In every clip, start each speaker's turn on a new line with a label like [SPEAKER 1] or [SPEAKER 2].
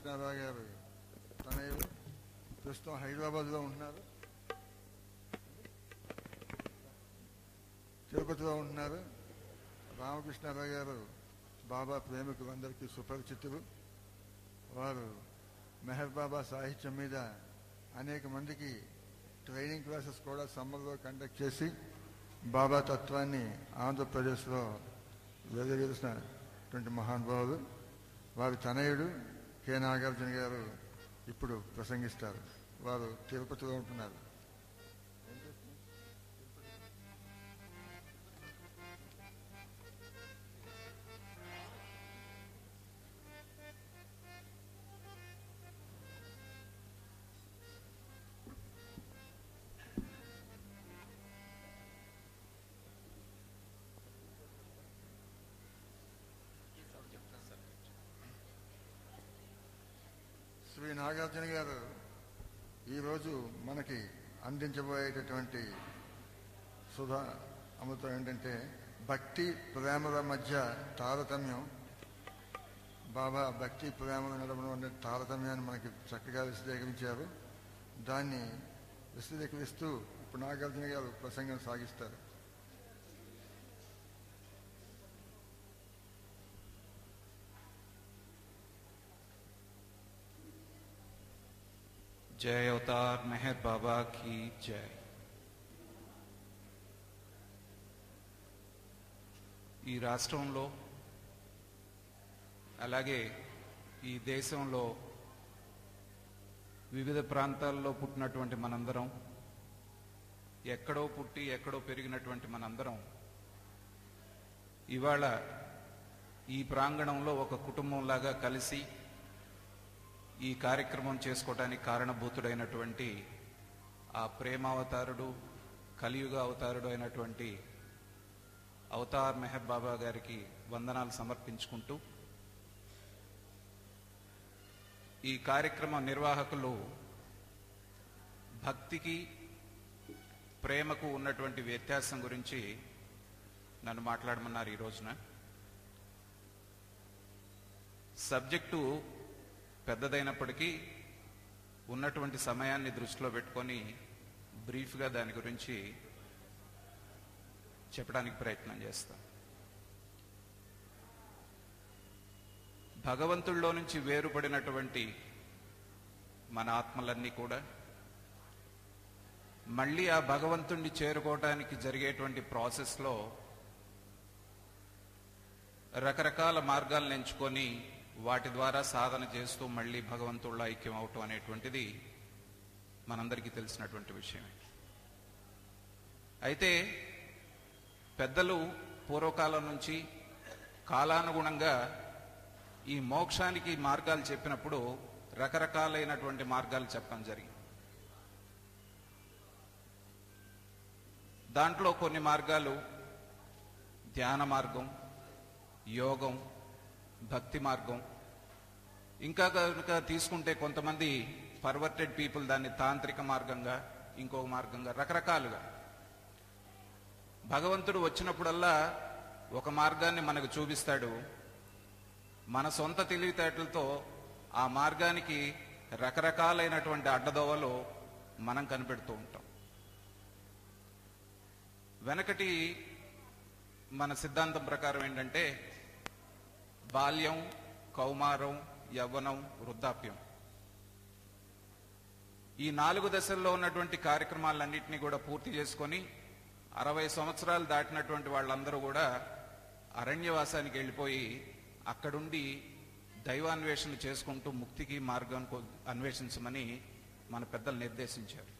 [SPEAKER 1] కృష్ణారావు గారు తనయుడు. ప్రస్తుతం హైదరాబాద్లో ఉంటున్నారు. తిరుపతిలో ఉంటున్నారు. రామకృష్ణారావు గారు బాబా ప్రేమికులు అందరికీ సుపరిచితులు. వారు మెహర్ బాబా సాహిత్యం మీద అనేక మందికి ట్రైనింగ్ క్లాసెస్ కూడా సమ్మర్లో కండక్ట్ చేసి బాబా తత్వాన్ని ఆంధ్రప్రదేశ్లో వెదజేసినటువంటి మహానుభావులు వారి తనయుడు కె నాగార్జున గారు ఇప్పుడు ప్రసంగిస్తారు. వారు తిరుపతిలో ఉంటున్నారు. శ్రీ నాగార్జున గారు ఈరోజు మనకి అందించబోయేటటువంటి సుధా అమృతం ఏంటంటే భక్తి ప్రేమల మధ్య తారతమ్యం. బాబా భక్తి ప్రేమల నడవడం అనే తారతమ్యాన్ని మనకి చక్కగా విశదీకరించారు. దాన్ని విశదీకరిస్తూ ఇప్పుడు నాగార్జున గారు ప్రసంగం సాగిస్తారు.
[SPEAKER 2] जय अवतार मेहर बाबा की जय ఈ రాష్ట్రంలో అలాగే ఈ దేశంలో వివిధ ప్రాంతాల్లో పుట్టినటువంటి మనందరం ఎక్కడో పుట్టి ఎక్కడో పెరిగినటువంటి మనందరం ఇవాళ ఈ ప్రాంగణంలో ఒక కుటుంబంలాగా కలిసి ఈ కార్యక్రమం చేసుకోవడానికి కారణభూతుడైనటువంటి ఆ ప్రేమావతారుడు కలియుగ అవతారుడు అయినటువంటి అవతార్ మెహర్ బాబా గారికి వందనాలు సమర్పించుకుంటూ ఈ కార్యక్రమ నిర్వాహకులు భక్తికి ప్రేమకు ఉన్నటువంటి వ్యత్యాసం గురించి నన్ను మాట్లాడమన్నారు ఈ రోజున. సబ్జెక్టు పెద్దదైనప్పటికీ ఉన్నటువంటి సమయాన్ని దృష్టిలో పెట్టుకొని బ్రీఫ్గా దాని గురించి చెప్పడానికి ప్రయత్నం చేస్తాం. భగవంతుల్లో నుంచి వేరుపడినటువంటి మన ఆత్మలన్నీ కూడా మళ్ళీ ఆ భగవంతుణ్ణి చేరుకోవటానికి జరిగేటువంటి ప్రాసెస్లో రకరకాల మార్గాలను ఎంచుకొని వాటి ద్వారా సాధన చేస్తూ మళ్ళీ భగవంతుళ్ళ ఐక్యం అవటం అనేటువంటిది మనందరికీ తెలిసినటువంటి విషయమే. అయితే పెద్దలు పూర్వకాలం నుంచి కాలానుగుణంగా ఈ మోక్షానికి మార్గాలు చెప్పినప్పుడు రకరకాలైనటువంటి మార్గాలు చెప్పడం జరిగింది. దాంట్లో కొన్ని మార్గాలు ధ్యాన మార్గం యోగం భక్తి మార్గం. ఇంకా కనుక తీసుకుంటే కొంతమంది పర్వర్టెడ్ పీపుల్ దాన్ని తాంత్రిక మార్గంగా ఇంకొక మార్గంగా రకరకాలుగా. భగవంతుడు వచ్చినప్పుడల్లా ఒక మార్గాన్ని మనకు చూపిస్తాడు. మన సొంత తెలివితేటలతో ఆ మార్గానికి రకరకాలైనటువంటి అడ్డదోవలు మనం కనిపెడుతూ ఉంటాం. వెనకటి మన సిద్ధాంతం ప్రకారం ఏంటంటే బాల్యం కౌమారం యవ్వనం వృద్ధాప్యం. ఈ నాలుగు దశల్లో ఉన్నటువంటి కార్యక్రమాలన్నింటినీ కూడా పూర్తి చేసుకొని అరవై సంవత్సరాలు దాటినటువంటి వాళ్ళందరూ కూడా అరణ్యవాసానికి వెళ్ళిపోయి అక్కడుండి దైవాన్వేషణ చేసుకుంటూ ముక్తికి మార్గం అన్వేషించమని మన పెద్దలు నిర్దేశించారు.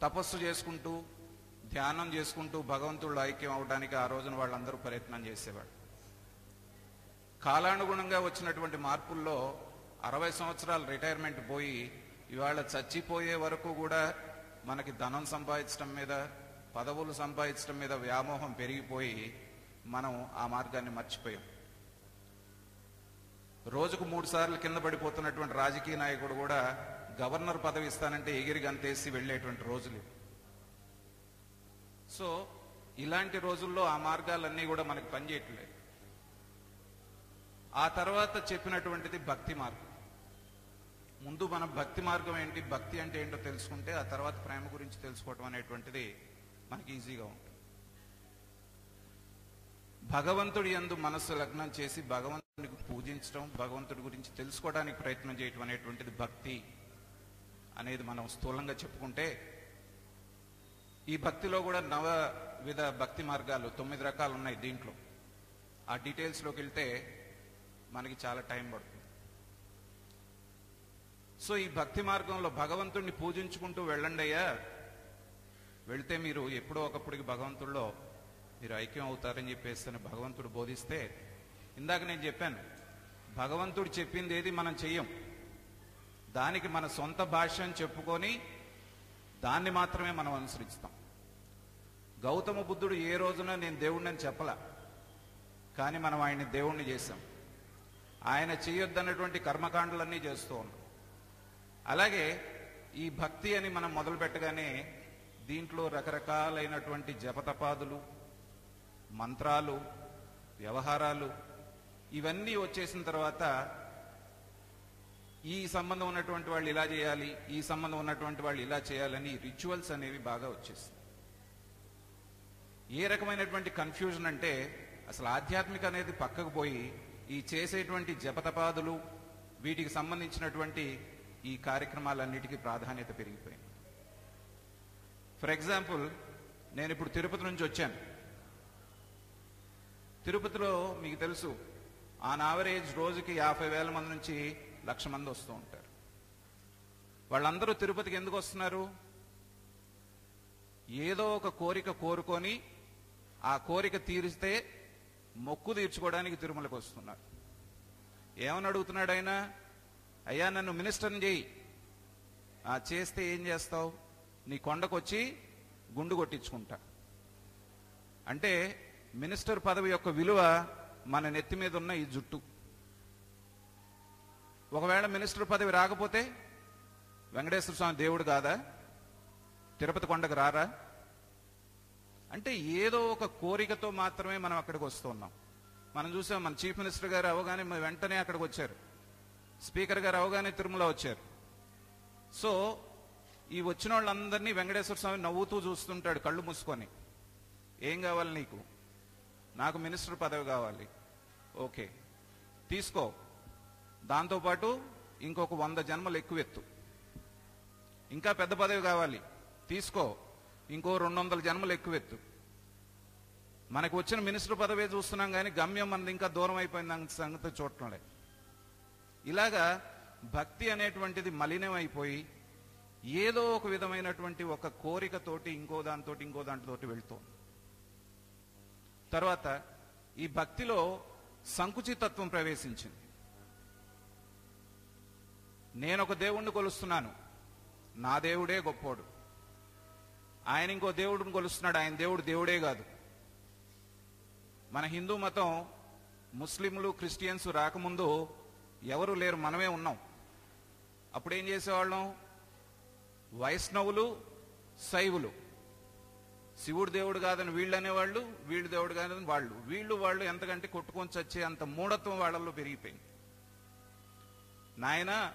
[SPEAKER 2] తపస్సు చేసుకుంటూ ధ్యానం చేసుకుంటూ భగవంతుడు ఐక్యం అవడానికి ఆ రోజున వాళ్ళందరూ ప్రయత్నం చేసేవాడు కాలానుగుణంగా వచ్చినటువంటి మార్పుల్లో అరవై సంవత్సరాలు రిటైర్మెంట్ పోయి ఇవాళ చచ్చిపోయే వరకు కూడా మనకి ధనం సంపాదించడం మీద పదవులు సంపాదించడం మీద వ్యామోహం పెరిగిపోయి మనం ఆ మార్గాన్ని మర్చిపోయాం. రోజుకు మూడు సార్లు కింద పడిపోతున్నటువంటి రాజకీయ నాయకుడు కూడా గవర్నర్ పదవి ఇస్తానంటే ఎగిరి గంతేసి వెళ్ళేటువంటి రోజులు సో ఇలాంటి రోజుల్లో ఆ మార్గాలన్నీ కూడా మనకి పనిచేయట్లేదు. ఆ తర్వాత చెప్పినటువంటిది భక్తి మార్గం. ముందు మనం భక్తి మార్గం ఏంటి భక్తి అంటే ఏంటో తెలుసుకుంటే ఆ తర్వాత ప్రేమ గురించి తెలుసుకోవటం అనేటువంటిది మనకి ఈజీగా ఉంటుంది. భగవంతుడి యందు మనస్సు లగ్నం చేసి భగవంతుడికి పూజించడం భగవంతుడి గురించి తెలుసుకోవడానికి ప్రయత్నం చేయటం అనేటువంటిది భక్తి అనేది మనం స్థూలంగా చెప్పుకుంటే ఈ భక్తిలో కూడా నవ విధ భక్తి మార్గాలు తొమ్మిది రకాలు ఉన్నాయి దీంట్లో. ఆ డీటెయిల్స్లోకి వెళ్తే మనకి చాలా టైం పడుతుంది. సో ఈ భక్తి మార్గంలో భగవంతుణ్ణి పూజించుకుంటూ వెళ్ళండి అయ్యా. వెళితే మీరు ఎప్పుడో ఒకప్పటికి భగవంతుడిలో మీరు ఐక్యం అవుతారని చెప్పేసి అని భగవంతుడు బోధిస్తే ఇందాక నేను చెప్పాను భగవంతుడు చెప్పింది ఏది మనం చెయ్యం. దానికి మన సొంత భాష అని చెప్పుకొని దాన్ని మాత్రమే మనం అనుసరిస్తాం. గౌతమ బుద్ధుడు ఏ రోజున నేను దేవుడిని చెప్పలా కానీ మనం ఆయన్ని దేవుణ్ణి చేశాం. ఆయన చేయొద్దన్నటువంటి కర్మకాండలన్నీ చేస్తూ ఉన్నాం. అలాగే ఈ భక్తి అని మనం మొదలు పెట్టగానే దీంట్లో రకరకాలైనటువంటి జపతపాదులు మంత్రాలు వ్యవహారాలు ఇవన్నీ వచ్చేసిన తర్వాత ఈ సంబంధం ఉన్నటువంటి వాళ్ళు ఇలా చేయాలి ఈ సంబంధం ఉన్నటువంటి వాళ్ళు ఇలా చేయాలని రిచువల్స్ అనేవి బాగా వచ్చేస్తాయి. ఏ రకమైనటువంటి కన్ఫ్యూజన్ అంటే అసలు ఆధ్యాత్మిక అనేది పక్కకు పోయి ఈ చేసేటువంటి జపతపాదులు వీటికి సంబంధించినటువంటి ఈ కార్యక్రమాలన్నిటికీ ప్రాధాన్యత పెరిగిపోయింది. ఫర్ ఎగ్జాంపుల్ నేను ఇప్పుడు తిరుపతి నుంచి వచ్చాను. తిరుపతిలో మీకు తెలుసు ఆన్ యావరేజ్ రోజుకి యాభై వేల మంది నుంచి లక్ష మంది వస్తూ ఉంటారు. వాళ్ళందరూ తిరుపతికి ఎందుకు వస్తున్నారు? ఏదో ఒక కోరిక కోరుకొని ఆ కోరిక తీరిస్తే మొక్కు తీర్చుకోవడానికి తిరుమలకు వస్తున్నారు. ఏమని అడుగుతున్నాడు ఆయన అయ్యా నన్ను మినిస్టర్ని చేయి. ఆ చేస్తే ఏం చేస్తావు? నీ కొండకొచ్చి గుండు కొట్టించుకుంటా. అంటే మినిస్టర్ పదవి యొక్క విలువ మన నెత్తి మీద ఉన్న ఈ జుట్టు. ఒకవేళ మినిస్టర్ పదవి రాకపోతే వెంకటేశ్వర స్వామి దేవుడు కాదా? తిరుపతి కొండకు రారా? అంటే ఏదో ఒక కోరికతో మాత్రమే మనం అక్కడికి వస్తున్నాం. మనం చూసాం మన చీఫ్ మినిస్టర్ గారు అవగానే వెంటనే అక్కడికి వచ్చారు. స్పీకర్ గారు అవగానే తిరుమల వచ్చారు. సో ఈ వచ్చిన వాళ్ళందరినీ వెంకటేశ్వర స్వామి నవ్వుతూ చూస్తుంటాడు కళ్ళు మూసుకొని. ఏం కావాలి నీకు? నాకు మినిస్టర్ పదవి కావాలి. ఓకే. తీసుకో. దాంతోపాటు ఇంకొక వంద జన్మలు ఎక్కువ ఎత్తు ఇంకా పెద్ద పదవి కావాలి. తీసుకో. ఇంకో రెండు వందల జన్మలు ఎక్కువెత్తు. మనకు వచ్చిన మినిస్టర్ పదవే చూస్తున్నాం కానీ గమ్యం మనది ఇంకా దూరం అయిపోయింది అన్న సంగతి చూడటంలే ఇలాగా భక్తి అనేటువంటిది మలినం అయిపోయి ఏదో ఒక విధమైనటువంటి ఒక కోరికతోటి ఇంకో దానితో ఇంకో దాంట్తోటి వెళ్తోంది. తర్వాత ఈ భక్తిలో సంకుచితత్వం ప్రవేశించింది. నేను ఒక దేవుణ్ణి కొలుస్తున్నాను. నా దేవుడే గొప్పోడు. ఆయన ఇంకో దేవుడిని కొలుస్తున్నాడు. ఆయన దేవుడు దేవుడే కాదు. మన హిందూ మతం ముస్లింలు క్రిస్టియన్స్ రాకముందు ఎవరు లేరు మనమే ఉన్నాం. అప్పుడు ఏం చేసేవాళ్ళం? వైష్ణవులు శైవులు. శివుడు దేవుడు కాదని వీళ్ళు అనేవాళ్ళు వీళ్ళు దేవుడు కాదని వాళ్ళు. వీళ్ళు వాళ్ళు ఎంతకంటే కొట్టుకొని చచ్చే అంత మూఢత్వం వాళ్ళల్లో పెరిగిపోయింది. నాయన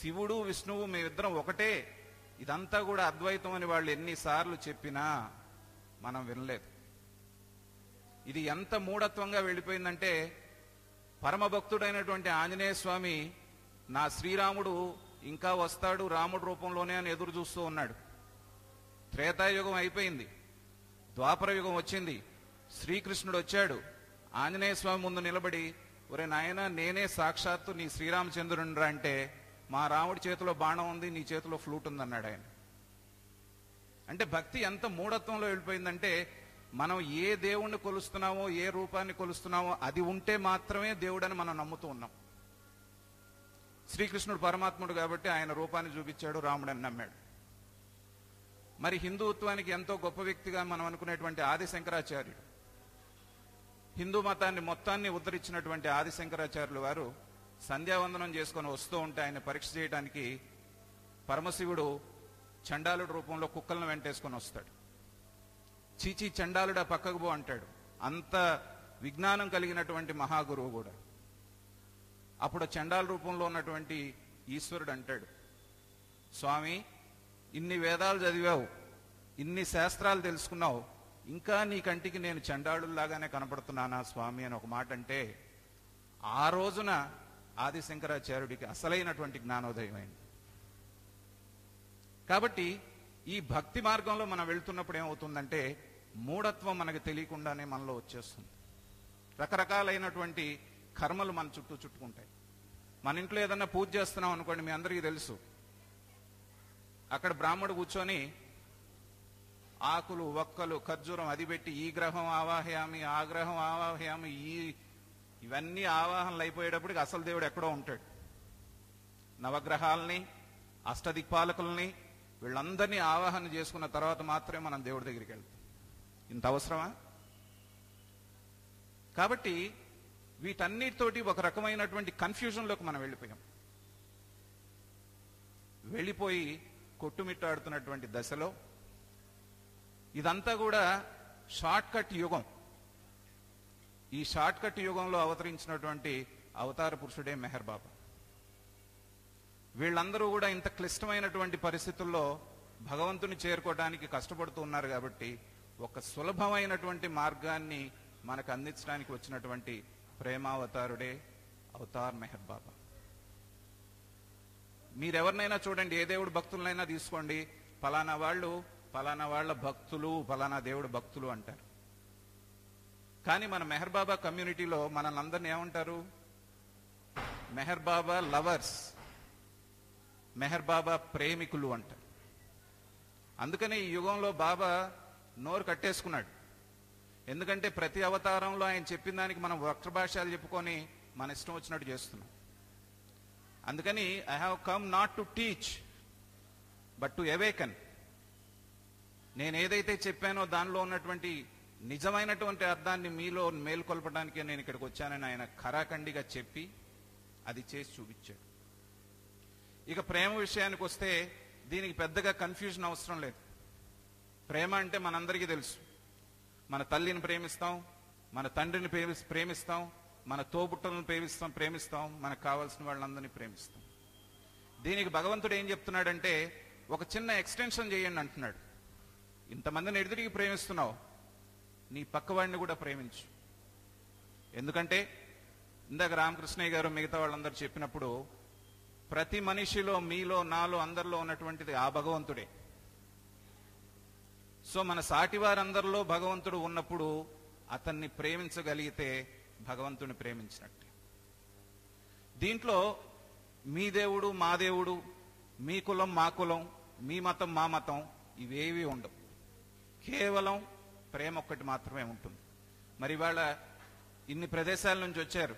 [SPEAKER 2] శివుడు విష్ణువు మేమిద్దరం ఒకటే. ఇదంతా కూడా అద్వైతం అని వాళ్ళు ఎన్నిసార్లు చెప్పినా మనం వినలేదు. ఇది ఎంత మూఢత్వంగా వెళ్ళిపోయిందంటే పరమభక్తుడైనటువంటి ఆంజనేయ స్వామి నా శ్రీరాముడు ఇంకా వస్తాడు రాముడు రూపంలోనే అని ఎదురు చూస్తూ ఉన్నాడు. త్రేతాయుగం అయిపోయింది. ద్వాపర యుగం వచ్చింది. శ్రీకృష్ణుడు వచ్చాడు. ఆంజనేయ స్వామి ముందు నిలబడి ఒరే నాయన నేనే సాక్షాత్తు నీ శ్రీరామచంద్రునిరా అంటే మా రాముడి చేతిలో బాణం ఉంది నీ చేతిలో ఫ్లూట్ ఉంది అన్నాడు ఆయన. అంటే భక్తి ఎంత మూఢత్వంలో వెళ్ళిపోయిందంటే మనం ఏ దేవుణ్ణి కొలుస్తున్నామో ఏ రూపాన్ని కొలుస్తున్నామో అది ఉంటే మాత్రమే దేవుడని మనం నమ్ముతూ ఉన్నాం. శ్రీకృష్ణుడు పరమాత్ముడు కాబట్టి ఆయన రూపాన్ని చూపించాడు రాముడని నమ్మాడు. మరి హిందుత్వానికి ఎంతో గొప్ప వ్యక్తిగా మనం అనుకునేటువంటి ఆది శంకరాచార్యుడు హిందూ మతాన్ని మొత్తాన్ని ఉద్ధరించినటువంటి ఆది శంకరాచార్యులు వారు సంధ్యావందనం చేసుకొని వస్తూ ఉంటే ఆయన పరీక్ష చేయడానికి పరమశివుడు చండాలుడు రూపంలో కుక్కలను వెంటేసుకొని వస్తాడు. చీచీ చండాలుడా పక్కకు పో అంటాడు. అంత విజ్ఞానం కలిగినటువంటి మహాగురువు కూడా. అప్పుడు చండాల రూపంలో ఉన్నటువంటి ఈశ్వరుడు అంటాడు స్వామి ఇన్ని వేదాలు చదివావు ఇన్ని శాస్త్రాలు తెలుసుకున్నావు ఇంకా నీ కంటికి నేను చండాళుల్లాగానే కనపడుతున్నానా స్వామి? అని ఒక మాట అంటే ఆ రోజున ఆది శంకరాచార్యుడికి అసలైనటువంటి జ్ఞానోదయం అయింది కాబట్టి ఈ భక్తి మార్గంలో మనం వెళ్తున్నప్పుడు ఏమవుతుందంటే మూఢత్వం మనకు తెలియకుండానే మనలో వచ్చేస్తుంది. రకరకాలైనటువంటి కర్మలు మన చుట్టూ చుట్టుకుంటాయి. మన ఇంట్లో ఏదన్నా పూజ చేస్తున్నాం అనుకోండి మీ అందరికీ తెలుసు. అక్కడ బ్రాహ్మడు కూర్చొని ఆకులు ఒక్కలు ఖర్జూరం అది పెట్టి ఈ గ్రహం ఆవాహయామి ఆ గ్రహం ఆవాహయామి ఈ ఇవన్నీ ఆవాహనలు అయిపోయేటప్పటికి అసలు దేవుడు ఎక్కడో ఉంటాడు. నవగ్రహాలని అష్టదిక్పాలకుల్ని వీళ్ళందరినీ ఆవాహన చేసుకున్న తర్వాత మాత్రమే మనం దేవుడి దగ్గరికి వెళ్తాం. ఇంత అవసరమా? కాబట్టి వీటన్నిటితోటి ఒక రకమైనటువంటి కన్ఫ్యూజన్లోకి మనం వెళ్ళిపోయాం. వెళ్ళిపోయి కొట్టుమిట్టాడుతున్నటువంటి దశలో ఇదంతా కూడా షార్ట్ కట్ యుగం. ఈ షార్ట్ కట్ యుగంలో అవతరించినటువంటి అవతార పురుషుడే మెహర్ బాబా. వీళ్ళందరూ కూడా ఇంత క్లిష్టమైనటువంటి పరిస్థితుల్లో భగవంతుని చేరుకోవడానికి కష్టపడుతూ ఉన్నారు కాబట్టి ఒక సులభమైనటువంటి మార్గాన్ని మనకు అందించడానికి వచ్చినటువంటి ప్రేమావతారుడే అవతార్ మెహర్ బాబా. మీరెవరినైనా చూడండి ఏ దేవుడు భక్తులనైనా తీసుకోండి. పలానా వాళ్ళు ఫలానా వాళ్ళ భక్తులు పలానా దేవుడు భక్తులు అంటారు. కానీ మన మెహర్ బాబా కమ్యూనిటీలో మనల్ని అందరిని ఏమంటారు? మెహర్ బాబా లవర్స్ మెహర్ బాబా ప్రేమికులు అంటారు అందుకని ఈ యుగంలో బాబా నోరు కట్టేసుకున్నాడు. ఎందుకంటే ప్రతి అవతారంలో ఆయన చెప్పిన దానికి మనం వక్రభాషాలు చెప్పుకొని మన ఇష్టం వచ్చినట్టు చేస్తున్నాం. అందుకని I have come not to teach but to awaken నేను ఏదైతే చెప్పానో దానిలో ఉన్నటువంటి నిజమైనటువంటి అర్థాన్ని మీలో మేల్కొల్పడానికే నేను ఇక్కడికి వచ్చానని ఆయన ఖరాఖండిగా చెప్పి అది చేసి చూపించాడు. ఇక ప్రేమ విషయానికి వస్తే దీనికి పెద్దగా కన్ఫ్యూజన్ అవసరం లేదు. ప్రేమ అంటే మనందరికీ తెలుసు. మన తల్లిని ప్రేమిస్తాం మన తండ్రిని ప్రేమి- ప్రేమిస్తాం మన తోబుట్టలను ప్రేమిస్తాం ప్రేమిస్తాం మనకు కావాల్సిన వాళ్ళందరినీ ప్రేమిస్తాం. దీనికి భగవంతుడు ఏం చెప్తున్నాడంటే ఒక చిన్న ఎక్స్టెన్షన్ చేయండి అంటున్నాడు. ఇంతమందిని ఎదురికి ప్రేమిస్తున్నావు నీ పక్కవాడిని కూడా ప్రేమించు. ఎందుకంటే ఇందాక రామకృష్ణయ్య గారు మిగతా వాళ్ళందరూ చెప్పినప్పుడు ప్రతి మనిషిలో మీలో నాలో అందరిలో ఉన్నటువంటిది ఆ భగవంతుడే. సో మన సాటి వారందరిలో భగవంతుడు ఉన్నప్పుడు అతన్ని ప్రేమించగలిగితే భగవంతుని ప్రేమించినట్టే. దీంట్లో మీ దేవుడు మా దేవుడు మీ కులం మా కులం మీ మతం మా మతం ఇవేవి ఉండవు. కేవలం ప్రేమ ఒక్కటి మాత్రమే ఉంటుంది. మరి ఇవాళ ఇన్ని ప్రదేశాల నుంచి వచ్చారు.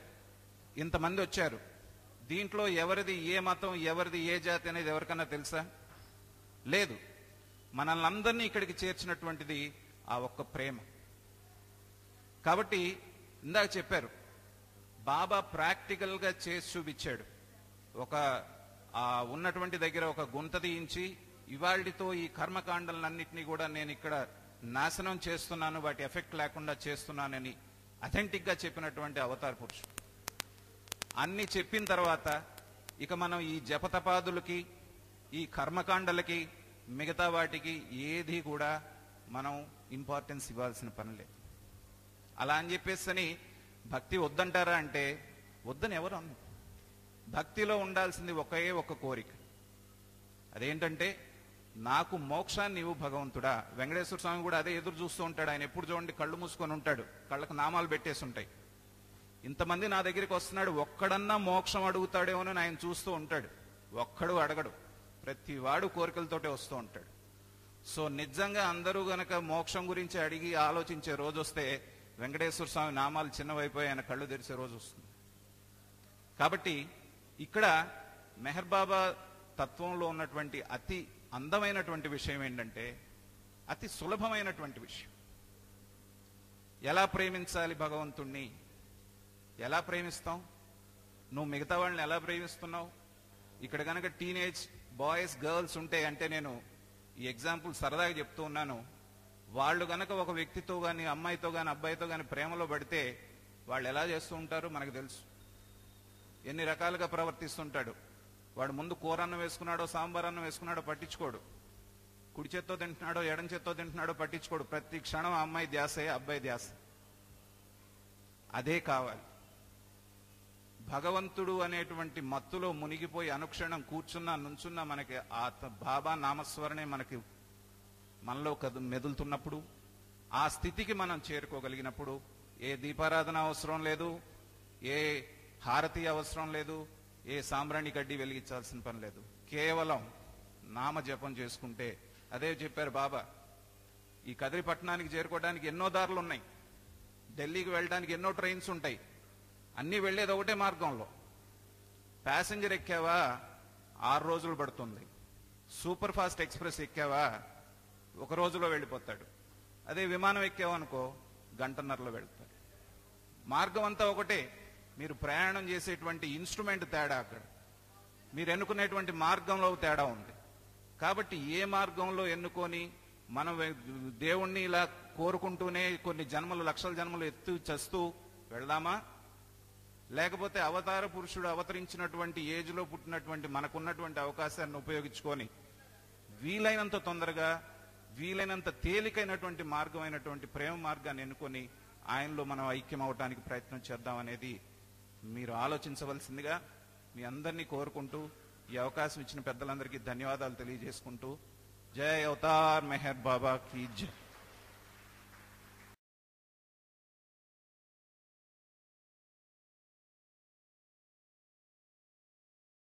[SPEAKER 2] ఇంతమంది వచ్చారు. దీంట్లో ఎవరిది ఏ మతం ఎవరిది ఏ జాతి అనేది ఎవరికన్నా తెలుసా? లేదు. మనల్ని అందరినీ ఇక్కడికి చేర్చినటువంటిది ఆ ఒక్క ప్రేమ. కాబట్టి ఇందాక చెప్పారు బాబా ప్రాక్టికల్గా చేసి చూపించాడు. ఒక ఆ ఉన్నటువంటి దగ్గర ఒక గుంత తీయించి ఇవాళతో ఈ కర్మకాండలన్నింటినీ కూడా నేను ఇక్కడ నాశనం చేస్తున్నాను వాటి ఎఫెక్ట్ లేకుండా చేస్తున్నానని అథెంటిక్గా చెప్పినటువంటి అవతార పురుషుడు. అన్ని చెప్పిన తర్వాత ఇక మనం ఈ జపతపాదులకి ఈ కర్మకాండలకి మిగతా వాటికి ఏది కూడా మనం ఇంపార్టెన్స్ ఇవ్వాల్సిన పని లేదు. అలా అని చెప్పేసి భక్తి వద్దంటారా అంటే వద్దని ఎవరు అన్నారు భక్తిలో ఉండాల్సింది ఒకే ఒక కోరిక. అదేంటంటే నాకు మోక్షాన్ని ఇవ్వు భగవంతుడా. వెంకటేశ్వర స్వామి కూడా అదే ఎదురు చూస్తూ ఉంటాడు. ఆయన ఎప్పుడు చూడండి కళ్ళు మూసుకొని ఉంటాడు. కళ్ళకు నామాలు పెట్టేసి ఉంటాయి. ఇంతమంది నా దగ్గరికి వస్తున్నాడు. ఒక్కడన్నా మోక్షం అడుగుతాడేమో అని ఆయన చూస్తూ ఉంటాడు. ఒక్కడు అడగడు. ప్రతి వాడు కోరికలతోటే వస్తూ ఉంటాడు. సో నిజంగా అందరూ గనక మోక్షం గురించి అడిగి ఆలోచించే రోజు వస్తే వెంకటేశ్వర స్వామి నామాలు చిన్నవైపోయి ఆయన కళ్ళు తెరిచే రోజు వస్తుంది. కాబట్టి ఇక్కడ మెహర్ బాబా తత్వంలో ఉన్నటువంటి అతి అందమైనటువంటి విషయం ఏంటంటే అతి సులభమైనటువంటి విషయం. ఎలా ప్రేమించాలి భగవంతుణ్ణి? ఎలా ప్రేమిస్తాం? నువ్వు మిగతా వాళ్ళని ఎలా ప్రేమిస్తున్నావు? ఇక్కడ కనుక టీనేజ్ బాయ్స్ గర్ల్స్ ఉంటే అంటే నేను ఈ ఎగ్జాంపుల్ సరదాగా చెప్తూ ఉన్నాను. వాళ్ళు గనక ఒక వ్యక్తితో కానీ అమ్మాయితో కానీ అబ్బాయితో కానీ ప్రేమలో పడితే వాళ్ళు ఎలా చేస్తూ ఉంటారు? మనకు తెలుసు. ఎన్ని రకాలుగా ప్రవర్తిస్తుంటాడు? వాడు ముందు కూర అన్నం వేసుకున్నాడో సాంబార్ అన్నం వేసుకున్నాడో పట్టించుకోడు. కుడి చేత్తో తింటున్నాడో ఎడం చేత్తో తింటున్నాడో పట్టించుకోడు. ప్రతి క్షణం అమ్మాయి ధ్యాసే అబ్బాయి ధ్యాస. అదే కావాలి. భగవంతుడు అనేటువంటి మత్తులో మునిగిపోయి అనుక్షణం కూర్చున్నా నుంచున్నా మనకి ఆ త- బాబా నామస్మరణే మనకి మనలో కదు మెదులుతున్నప్పుడు ఆ స్థితికి మనం చేరుకోగలిగినప్పుడు ఏ దీపారాధన అవసరం లేదు ఏ హారతి అవసరం లేదు ఏ సాంబ్రాణి గడ్డి వెలిగించాల్సిన పని లేదు. కేవలం నామ జపం చేసుకుంటే. అదే చెప్పారు బాబా. ఈ కదిరి పట్టణానికి చేరుకోవడానికి ఎన్నో దారులు ఉన్నాయి. ఢిల్లీకి వెళ్ళడానికి ఎన్నో ట్రైన్స్ ఉంటాయి. అన్నీ వెళ్ళేది ఒకటే మార్గంలో. ప్యాసింజర్ ఎక్కావా? ఆరు రోజులు పడుతుంది. సూపర్ ఫాస్ట్ ఎక్స్ప్రెస్ ఎక్కావా? ఒక రోజులో వెళ్ళిపోతాడు. అదే విమానం ఎక్కావనుకో గంటన్నరలో వెళ్తాడు. మార్గం అంతా ఒకటే. మీరు ప్రయాణం చేసేటువంటి ఇన్స్ట్రుమెంట్ తేడా అక్కడ. మీరు ఎన్నుకునేటువంటి మార్గంలో తేడా ఉంది. కాబట్టి ఏ మార్గంలో ఎన్నుకొని మనం దేవుణ్ణి ఇలా కోరుకుంటూనే కొన్ని జన్మలు లక్షల జన్మలు ఎత్తు చస్తూ వెళ్దామా? లేకపోతే అవతార పురుషుడు అవతరించినటువంటి ఏజ్లో పుట్టినటువంటి మనకున్నటువంటి అవకాశాన్ని ఉపయోగించుకొని వీలైనంత తొందరగా వీలైనంత తేలికైనటువంటి మార్గం అయినటువంటి ప్రేమ మార్గాన్ని ఎన్నుకొని ఆయనలో మనం ఐక్యం అవడానికి ప్రయత్నం చేద్దాం అనేది మీరు ఆలోచించవలసిందిగా మీ అందరినీ కోరుకుంటూ ఈ అవకాశం ఇచ్చిన పెద్దలందరికీ ధన్యవాదాలు తెలియజేసుకుంటూ జై అవతార్ మెహర్ బాబా కీ జై.